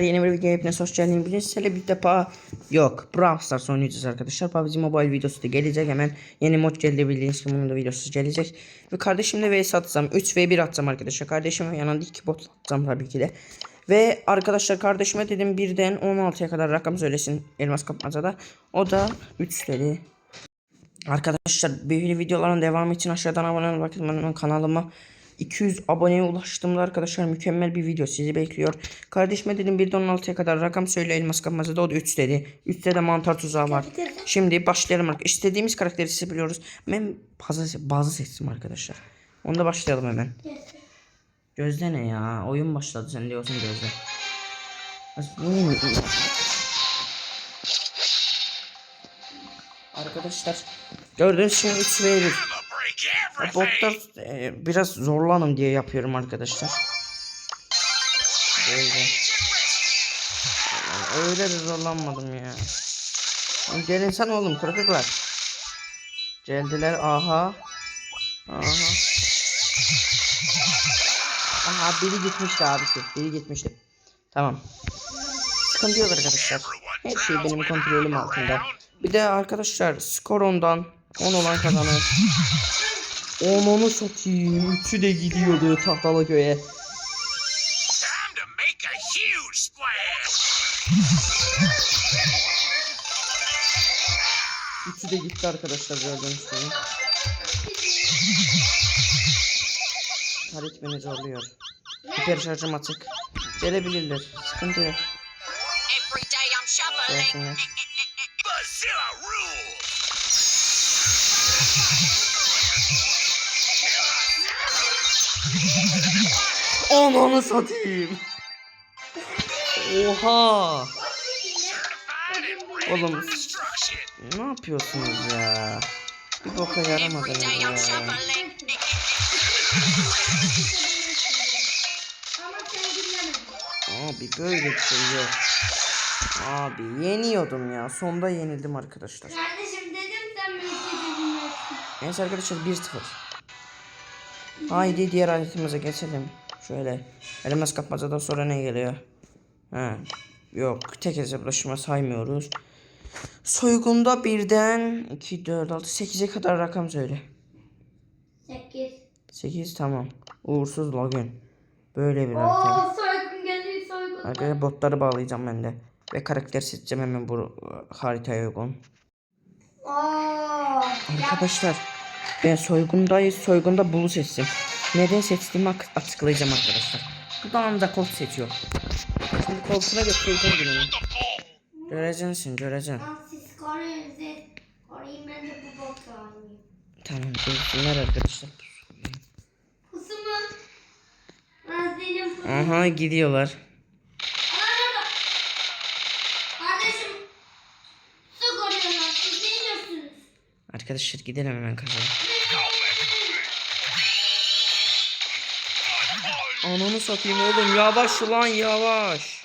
Yeni bir videoya hepiniz hoş geldiniz. Bugün sizlerle bir defa yok. Brawl Stars oynayacağız arkadaşlar. PUBG Mobile videosu da gelecek hemen. Yeni mod geldi bildiğiniz gibi bunun da videosu gelecek. Ve kardeşimle vs atacağım. 3 v 1 atacağım arkadaşlar. Kardeşim yanında 2 bot atacağım tabii ki de. Ve arkadaşlar kardeşime dedim birden 16'ya kadar rakam söylesin elmas kapmacada. O da 3 dedi. Arkadaşlar böyle videoların devamı için aşağıdan abone. Bakın benim kanalıma 200 aboneye ulaştığımda arkadaşlar mükemmel bir video sizi bekliyor. Kardeşime dedim 1'den 16'ya kadar rakam söyle elmas kapmacada o da 3 dedi. 3'te de mantar tuzağı var. Şimdi başlayalım arkadaşlar. İstediğimiz karakteri seçebiliyoruz. Ben bazı, bazı seçtim arkadaşlar. Onda başlayalım hemen. Gözde ne ya? Oyun başladı sen diyorsun Gözde. Arkadaşlar gördüğünüz gibi 3 ve 1. Botlar e, biraz zorlanın diye yapıyorum arkadaşlar. Böyle. Öyle de zorlanmadım ya. Lan Gelin sen oğlum kırıklar. Geldiler aha. Aha. Aha biri gitmişti abisi. Biri gitmişti. Tamam. Sıkıntı yok arkadaşlar. Her şey benim kontrolüm altında. Bir de arkadaşlar skor ondan 10 olan kazanır. Onunu satayım. Üçü de gidiyordu tahtalı köye. Üçü de gitti arkadaşlar gördüğünüz gibi. Harit beni zorluyor. Hiper şarjım açık. Gelebilirler. Sıkıntı yok. Gelsinler. Ananı satayım. Oha. Oğlum. Ne yapıyorsunuz ya? Bir boka yaramadınız ya. Abi böyle bir şey yok. Abi yeniyordum ya. Sonda yenildim arkadaşlar. Kardeşim dedim sen beni. Neyse arkadaşlar 1-0. Haydi diğer aletimize geçelim. Şöyle. Elmas kapmacadan sonra ne geliyor? Ha. Yok. Tek hesaplaşma saymıyoruz. Soygunda birden 2, 4, 6, 8'e kadar rakam söyle. 8. 8 tamam. Uğursuz login. Böyle bir. Oo soygun geliyor soygun. Arkadaşlar botları bağlayacağım ben de. Ve karakter seçeceğim hemen bu haritaya uygun. Oo. Arkadaşlar ben soygundayız. Soygunda bulu seçtim. Neden seçtiğimi açıklayacağım arkadaşlar. Buradan da Colt seçiyor. Şimdi Colt'una göstereceğim gününü. Göreceksin göreceksin. Tamam görsünler arkadaşlar. Aha gidiyorlar. Arkadaşlar gidelim hemen kazaya. Ananı satayım oğlum yavaş lan yavaş.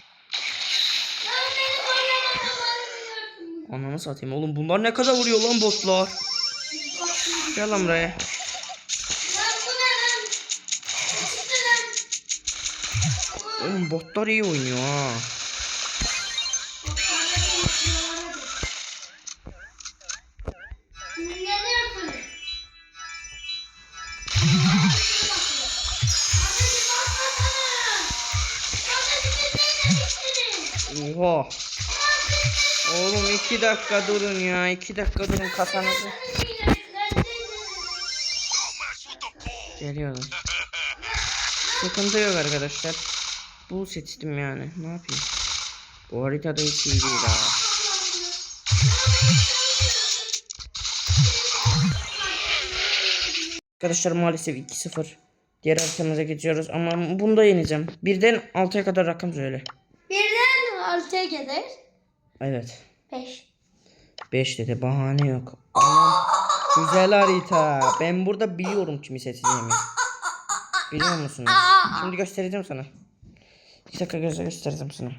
Ananı satayım oğlum bunlar ne kadar vuruyor lan botlar. Gel lan buraya. Oğlum botlar iyi oynuyor ha. Oha. Oğlum iki dakika durun ya. iki dakika durun kasanızı. Geliyorum. Sıkıntı yok arkadaşlar. Bu seçtim yani. Ne yapayım? Bu haritada hiç iyi değil ha. Arkadaşlar maalesef 2-0. Diğer haritamıza geçiyoruz ama bunda yeneceğim. Birden 6'ya kadar rakam söyle. Birden altıya gelir. Evet. Beş. 5 dedi bahane yok. Aman, güzel harita. Ben burada biliyorum kimi seçeceğimi. Biliyor musunuz? Şimdi göstereceğim sana. Bir dakika göze göstereceğim sana.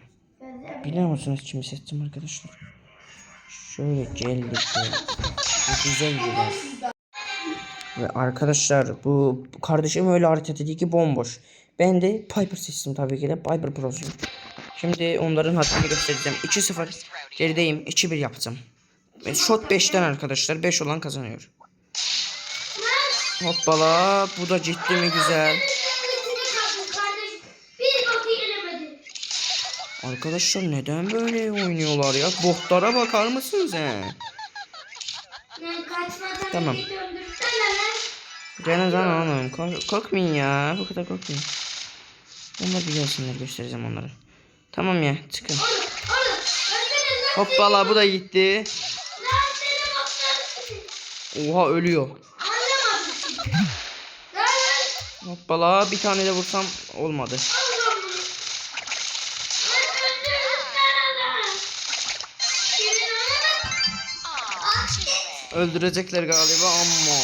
Biliyor musunuz kimi seçtim arkadaşlar? Şöyle geldik güzel gider. Ve arkadaşlar bu bu kardeşim öyle harita dedi ki bomboş. Ben de Piper seçtim tabii ki de Piper Pro'suyum. Şimdi onların haddini göstereceğim. 2-0 gerideyim. 2-1 yapacağım. E, Shot 5'ten arkadaşlar. 5 olan kazanıyor. Hoppala. Bu da ciddi mi güzel. Arkadaşlar neden böyle oynuyorlar ya? Botlara bakar mısınız he? Tamam. Gene lan oğlum. Kork- korkmayın ya. Bu kadar korkmayın. Onlar gelsinler göstereceğim onları. Tamam ya çıkın. Hoppala bu da gitti. Oha ölüyor. Hoppala bir tane de vursam olmadı. Öldürecekler galiba ama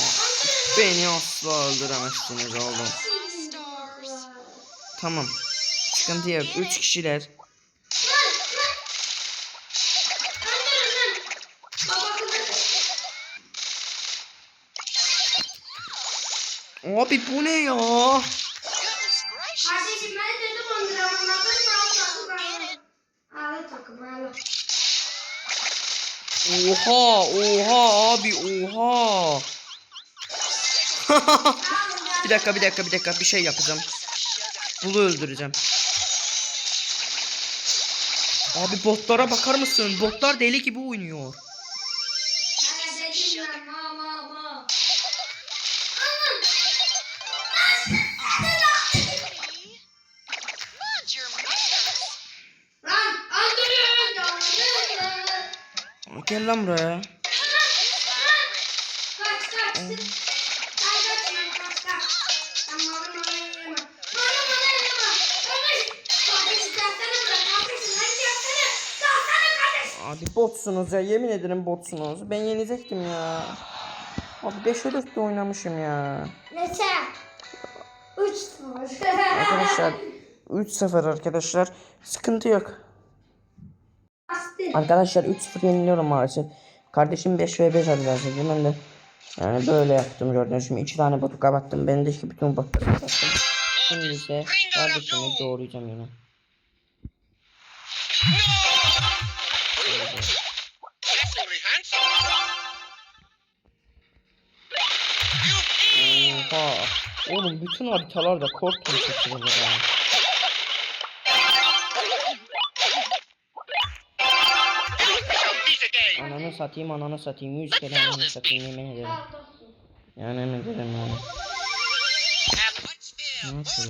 beni asla öldüremezsiniz oğlum. Tamam. Sıkıntı yok. 3 kişiler. Abi bu ne ya? Kardeşim ben dedim onlara anladın mı? Anladın Ağla takım ağla. Oha oha abi oha. bir dakika bir dakika bir dakika bir şey yapacağım. Bulu öldüreceğim. Abi botlara bakar mısın? Botlar deli gibi oynuyor. Gelsene. Gelsene kardeş. Abi botsunuz ya yemin ederim botsunuz. Ben yenecektim ya. Abi 5'e 4'te oynamışım ya. Neyse. Üç sıfır. Arkadaşlar 3-0 arkadaşlar. Sıkıntı yok. Arkadaşlar 3-0 yeniliyorum maalesef. Kardeşim 5 ve 5 alacağız dedi. Ben de yani böyle yaptım gördüğünüz gibi. 2 tane botu kapattım. Bendeki bütün botları kapattım. Şimdi ise kardeşimi doğrayacağım yine. Oha. Oğlum bütün haritalarda korktum seçiyorlar ya. piece Ananı satayım ananı satayım. 100 kere ananı satayım yemin ederim. Yani yemin ederim yani. Dice.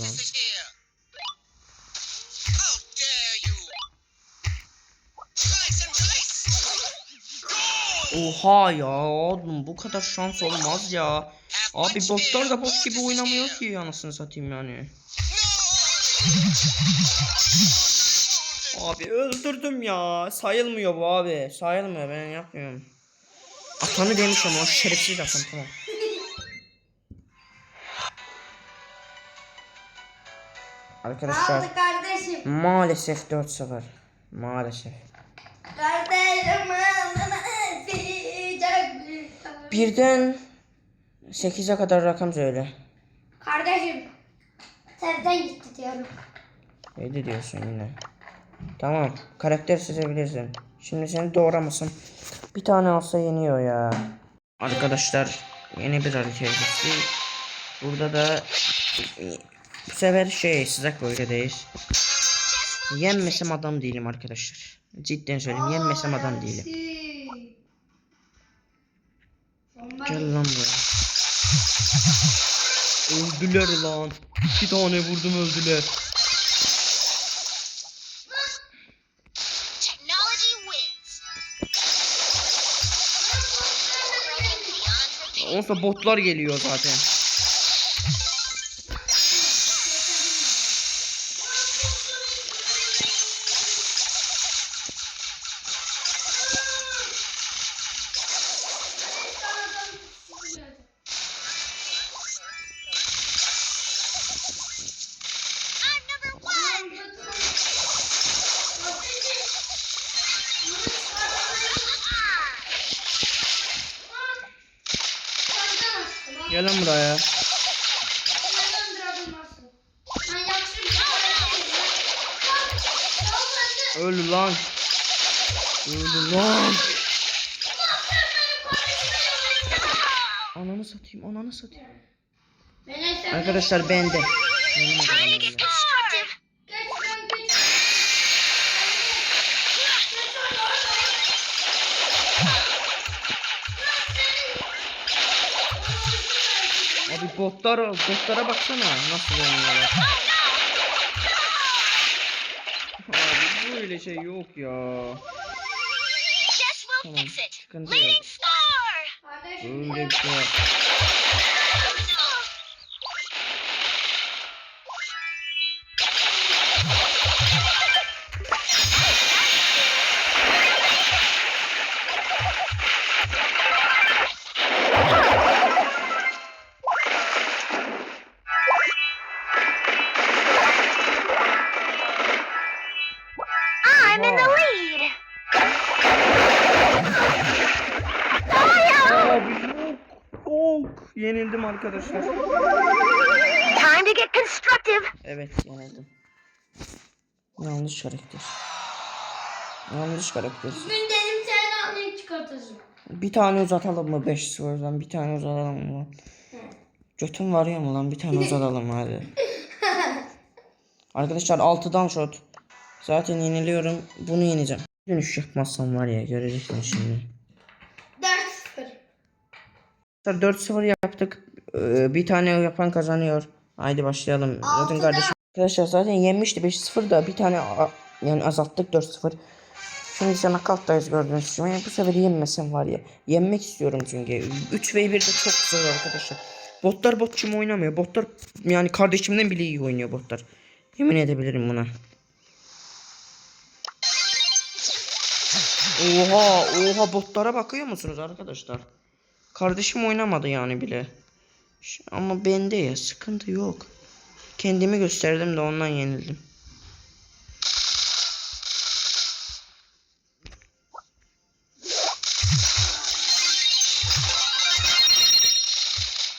Go! Oha ya oğlum bu kadar şans olmaz ya. Abi botlar da bot gibi oynamıyor ki anasını satayım yani. Abi öldürdüm ya. Sayılmıyor bu abi. Sayılmıyor ben yapmıyorum. Atanı demişim o şerefsiz atan tamam. Arkadaşlar Aldı kardeşim. maalesef 4-0. Maalesef. Kardeşim Birden 8'e kadar rakam söyle. Kardeşim. Terden gitti diyorum. 7 diyorsun yine. Tamam. Karakter seçebilirsin. Şimdi seni doğramasın. Bir tane alsa yeniyor ya. Arkadaşlar yeni bir geçti. Burada da bu sefer şey sıcak bölgedeyiz. Yenmesem adam değilim arkadaşlar. Cidden söyleyeyim yenmesem adam değilim. Gel lan buraya. Öldüler lan. İki tane vurdum öldüler. Olsa botlar geliyor zaten. Öl lan. Öl lan. Ananı satayım, ananı satayım. Arkadaşlar bende. Abi botlar, botlara baksana nasıl oynuyorlar. Abi böyle şey yok ya. Tamam, fix it. sıkıntı Leading yok. Öyle bir şey arkadaşlar. Time to get constructive. Evet yenildim. Yanlış karakter. Yanlış karakter. bugün dedim sen anlayıp çıkartırsın. Bir tane uzatalım mı 5 sıfırdan? Bir tane uzatalım mı? Götüm varıyor mu lan? Bir tane uzatalım hadi. Arkadaşlar 6'dan shot. Zaten yeniliyorum. Bunu yeneceğim. Dönüş yapmazsam var ya göreceksiniz şimdi. 4-0. 4-0 yaptık. Ee, bir tane yapan kazanıyor. Haydi başlayalım. Zaten kardeşim arkadaşlar zaten yenmişti 5-0 da bir tane yani azalttık 4-0. Şimdi sana kalttayız gördüğünüz gibi. Yani bu sefer yenmesem var ya. Yenmek istiyorum çünkü. 3 v 1 de çok zor arkadaşlar. Botlar botçum oynamıyor. Botlar yani kardeşimden bile iyi oynuyor botlar. Yemin edebilirim buna. Oha oha botlara bakıyor musunuz arkadaşlar? Kardeşim oynamadı yani bile. Ama bende ya sıkıntı yok. Kendimi gösterdim de ondan yenildim.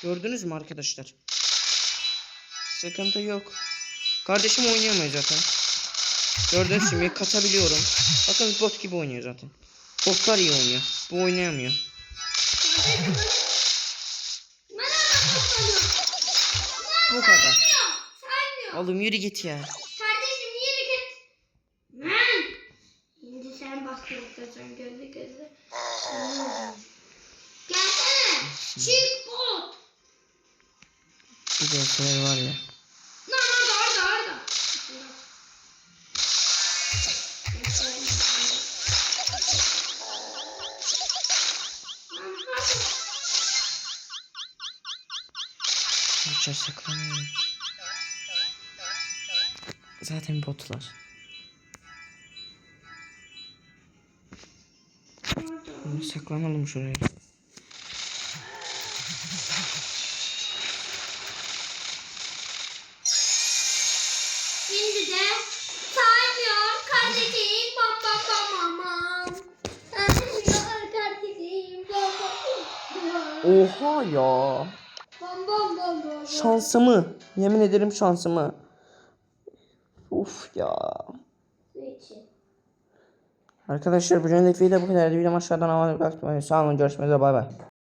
Gördünüz mü arkadaşlar? Sıkıntı yok. Kardeşim oynayamıyor zaten. Gördüğünüz gibi katabiliyorum. Bakın bot gibi oynuyor zaten. Botlar iyi oynuyor. Bu oynayamıyor. Bu kadar. Oğlum yürü git ya. Kardeşim yürü git. Lan. Şimdi sen bastırırsan gözü gözü. Gelsene. Çık bot. Bir de var ya. Kaça saklanıyor. Zaten botlar. Şimdi saklanalım şuraya. Şimdi de kardeşim bam bam bam kardeşim bam bam bam. Oha ya. Bam bam bam bam. Şansımı. Yemin ederim şansımı. Uf ya. Arkadaşlar bu videoda bu kadar. Videom aşağıdan havada bıraktım. Sağ olun görüşmek üzere bay bay.